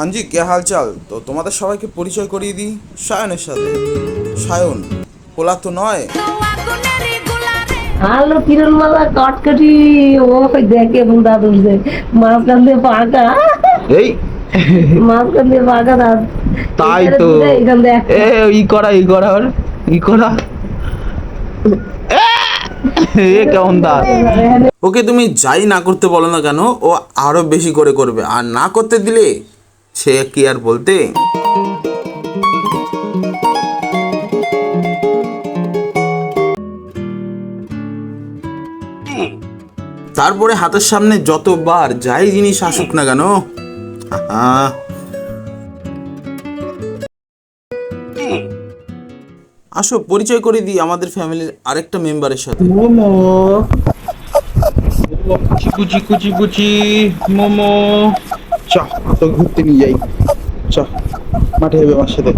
হাঞ্জি কে হালচাল? তো তোমাদের সবাইকে পরিচয় করিয়ে দিই সায়নের সাথে। সায়ন পোলা তো নয়। হ্যালো কিরণ মালা কটকটি ও দেখে যে মাঝখান দিয়ে পাকা। এই? মাঝখান দিয়ে পাকা দাদু। তাই তো। এখান দিয়ে এ ই করা ই করা ই করা। এ কেমন দাঁত ওকে তুমি যাই না করতে বলো না কেন ও আরও বেশি করে করবে। আর না করতে দিলে সে কি আর বলতে? তারপরে হাতের সামনে যতবার যাই জিনিস আসুক না কেন? আহা। আসো পরিচয় করে দিই আমাদের ফ্যামিলির আরেকটা মেম্বারের সাথে। মোমো। কুচি কুচি কুচি মোমো। চ তো ঘুরতে নিয়ে যাই। চ মাঠে যাবে আমার সাথে।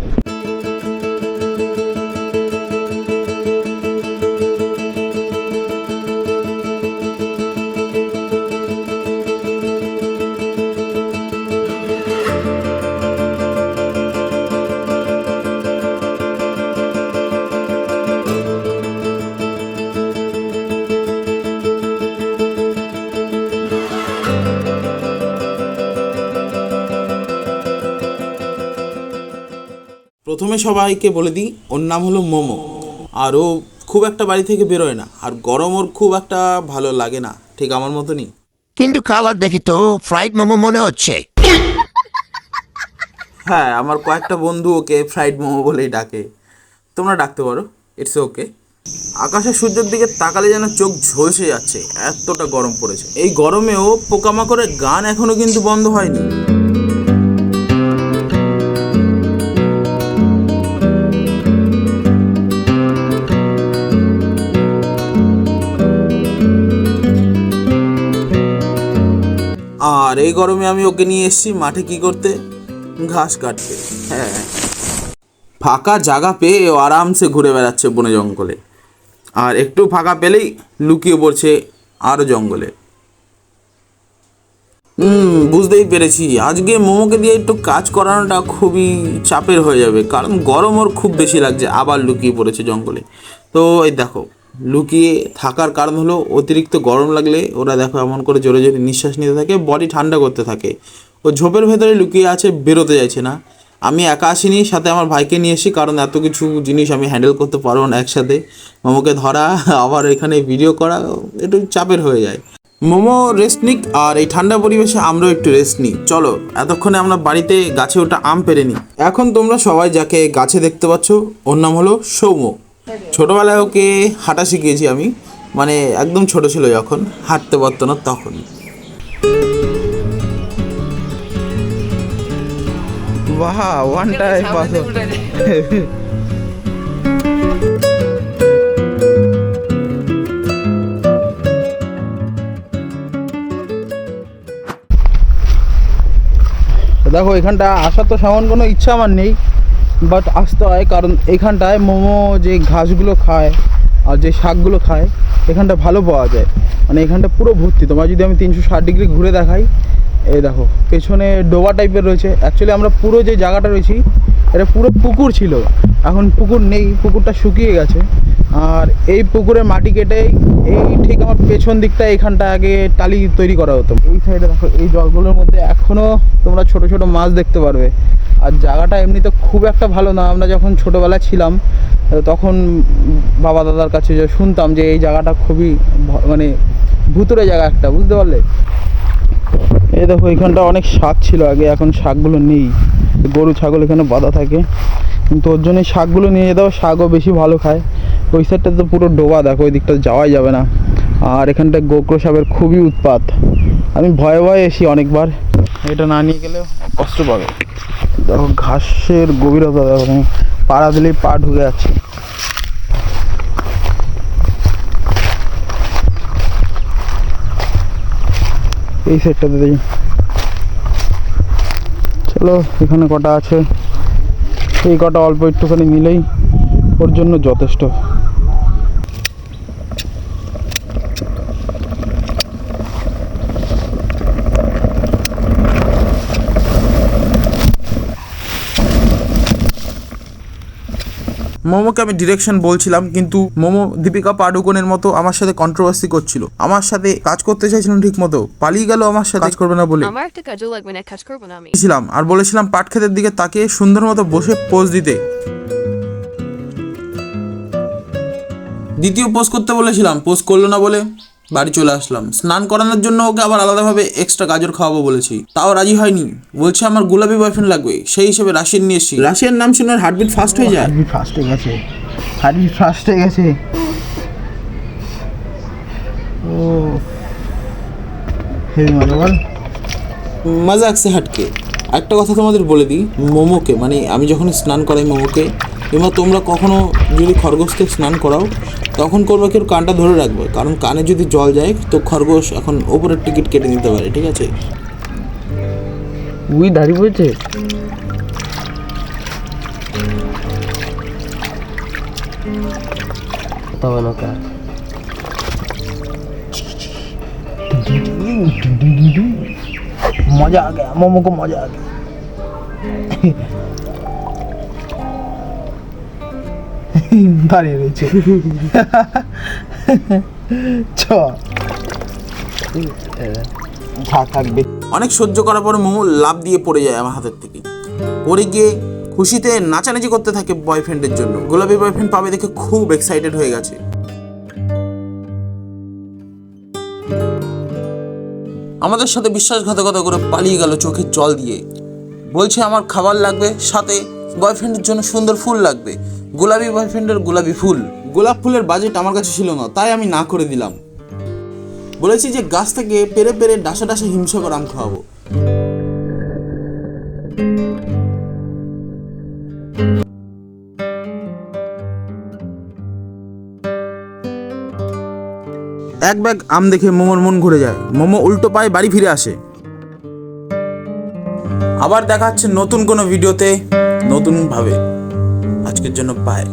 প্রথমে সবাইকে বলে দিই ওর নাম হলো মোমো। আর ও খুব একটা বাড়ি থেকে বেরোয় না। আর গরম ওর খুব একটা ভালো লাগে না ঠিক আমার মতনই। কিন্তু কালার দেখি তো ফ্রাইড মোমো মনে হচ্ছে। হ্যাঁ আমার কয়েকটা বন্ধু ওকে ফ্রাইড মোমো বলেই ডাকে। তোমরা ডাকতে পারো ইটস ওকে আকাশে সূর্যের দিকে তাকালে যেন চোখ ঝলসে যাচ্ছে এতটা গরম পড়েছে। এই গরমেও পোকামাকড়ের গান এখনও কিন্তু বন্ধ হয়নি। আর এই গরমে আমি ওকে নিয়ে এসেছি মাঠে কি করতে? ঘাস কাটতে। হ্যাঁ। ফাঁকা জায়গা পেয়ে ও আরামসে ঘুরে বেড়াচ্ছে বনে জঙ্গলে। আর একটু ফাঁকা পেলেই লুকিয়ে পড়ছে আরও জঙ্গলে। হুম, বুঝতেই পেরেছি। আজকে মোমোকে দিয়ে একটু কাজ করানোটা খুবই চাপের হয়ে যাবে, কারণ গরম ওর খুব বেশি লাগছে, আবার লুকিয়ে পড়েছে জঙ্গলে। তো এই দেখো লুকিয়ে থাকার কারণ হলো অতিরিক্ত গরম লাগলে ওরা দেখো এমন করে জোরে জোরে নিঃশ্বাস নিতে থাকে বডি ঠান্ডা করতে থাকে। ও ঝোপের ভেতরে লুকিয়ে আছে, বেরোতে চাইছে না। আমি একা আসিনি, সাথে আমার ভাইকে নিয়ে এসি কারণ এত কিছু জিনিস আমি হ্যান্ডেল করতে পারব না একসাথে। মোমোকে ধরা, আবার এখানে ভিডিও করা, একটু চাপের হয়ে যায়। মোমো রেস্ট নিক, আর এই ঠান্ডা পরিবেশে আমরাও একটু রেস্ট নিই। চলো, এতক্ষণে আমরা বাড়িতে গাছে ওটা আম পেরে নিই। এখন তোমরা সবাই যাকে গাছে দেখতে পাচ্ছ, ওর নাম হলো সৌম্য। ছোটোবেলায় ওকে হাঁটা শিখিয়েছি আমি। মানে একদম ছোট ছিল যখন হাঁটতে পারতো না তখন। বাহ ওয়ান টাইম পাস দেখো এখানটা আসার তো সেমন কোনো ইচ্ছা আমার নেই। বাট আসতে হয় কারণ এখানটায় মোমো যে ঘাসগুলো খায় আর যে শাকগুলো খায়, এখানটা ভালো পাওয়া যায়। মানে এখানটা পুরো ভর্তি। তোমার যদি আমি তিনশো ষাট ডিগ্রি ঘুরে দেখাই এই দেখো, পেছনে ডোবা টাইপের রয়েছে। অ্যাকচুয়ালি আমরা পুরো যে জায়গাটা রয়েছি, এটা পুরো পুকুর ছিল। এখন পুকুর নেই, পুকুরটা শুকিয়ে গেছে। আর এই পুকুরের মাটি কেটেই এই ঠিক আমার পেছন দিকটা এখানটা আগে টালি তৈরি করা হতো। এই সাইডে দেখো, এই জলগুলোর মধ্যে এখনও তোমরা ছোট ছোট মাছ দেখতে পারবে। আর জায়গাটা এমনিতে খুব একটা ভালো না। আমরা যখন ছোটোবেলায় ছিলাম, তখন বাবা দাদার কাছে শুনতাম যে এই জায়গাটা খুবই মানে ভুতুরে জায়গা একটা, বুঝতে পারলে? এই দেখো, এখানটা অনেক শাক ছিল আগে, এখন শাকগুলো নেই। গরু, ছাগল এখানে বাঁধা থাকে। কিন্তু ওর জন্য শাকগুলো নিয়ে যেতে হবে, শাকও বেশি ভালো খায়। ওই সাইডটা তো পুরো ডোবা, দেখো, ওই দিকটা যাওয়াই যাবে না। আর এখানটায় গোক্র সাপের খুবই উৎপাত। আমি ভয়ে ভয়ে এসি অনেকবার। এটা না নিয়ে গেলে কষ্ট পাবে। দেখো, ঘাসের গভীরতা, দেখো, পাড়া দিলেই পা ঢুকে যাচ্ছে। এই সেটটাতে দেখি চলো, এখানে কটা আছে। এই কটা অল্প একটুখানি নিলেই ওর জন্য যথেষ্ট। মোমোকে আমি ডিরেকশন বলছিলাম কিন্তু মোমো দীপিকা পাডুকোনের মতো আমার সাথে কন্ট্রোভার্সি করছিল। আমার সাথে কাজ করতে চাইছিলাম ঠিক মতো পালিয়ে গেল আমার সাথে কাজ করবে না বলে। ছিলাম আর বলেছিলাম পাট ক্ষেতের দিকে তাকে সুন্দর মতো বসে পোজ দিতে। দ্বিতীয় পোস্ট করতে বলেছিলাম পোস্ট করল না বলে। বাড়ি চলে আসলাম। স্নান করানোর জন্য ওকে আবার আলাদাভাবে এক্সট্রা গাজর খাওয়াবো বলেছি। তাও রাজি হয়নি। বলছে আমার গোলাপি বয়ফ্রেন্ড লাগবে। সেই হিসেবে রাশিয়ান নিয়ে এসেছি। রাশিয়ার নাম শুনে হার্টবিট ফাস্ট হয়ে যায়। হার্টবিট ফার্স্ট হয়ে গেছে। হার্টবিট ফার্স্ট হয়ে গেছে। ও। হেভি মজা বল। মজা আসছে হাটকে। একটা কথা তোমাদের বলে দিই মোমোকে মানে আমি যখন স্নান করাই মোমোকে কিংবা তোমরা কখনও যদি খরগোশকে স্নান করাও তখন করবে কেউ কানটা ধরে রাখবে কারণ কানে যদি জল যায় তো খরগোশ এখন ওপরের টিকিট কেটে নিতে পারে ঠিক আছে উই দাঁড়িয়ে পড়েছে তবে না কা मजा आ गया मोमो को मजा आ गया দাঁড়িয়ে রয়েছে চ থাক থাকবে অনেক সহ্য করার পরে মোমো লাভ দিয়ে পড়ে যায় আমার হাতের থেকে পড়ে গিয়ে খুশিতে নাচানাচি করতে থাকে বয়ফ্রেন্ডের জন্য গোলাপি বয়ফ্রেন্ড পাবে দেখে খুব এক্সাইটেড হয়ে গেছে আমাদের সাথে বিশ্বাসঘাতকতা করে পালিয়ে গেল চোখের জল দিয়ে। বলছে, আমার খাবার লাগবে, সাথে বয়ফ্রেন্ডের জন্য সুন্দর ফুল লাগবে। গোলাপি বয়ফ্রেন্ডের গোলাপি ফুল। গোলাপ ফুলের বাজেট আমার কাছে ছিল না, তাই আমি না করে দিলাম। বলেছি যে, গাছ থেকে পেরে পেরে ডাসা ডাসা হিমসাগর আম খাওয়াবো। এক ব্যাগ আম দেখে মোমোর মন ঘুরে যায়। মোমো উল্টো পায়ে বাড়ি ফিরে আসে। আবার দেখা হচ্ছে নতুন কোনো ভিডিওতে, নতুনভাবে। আজকের জন্য পায়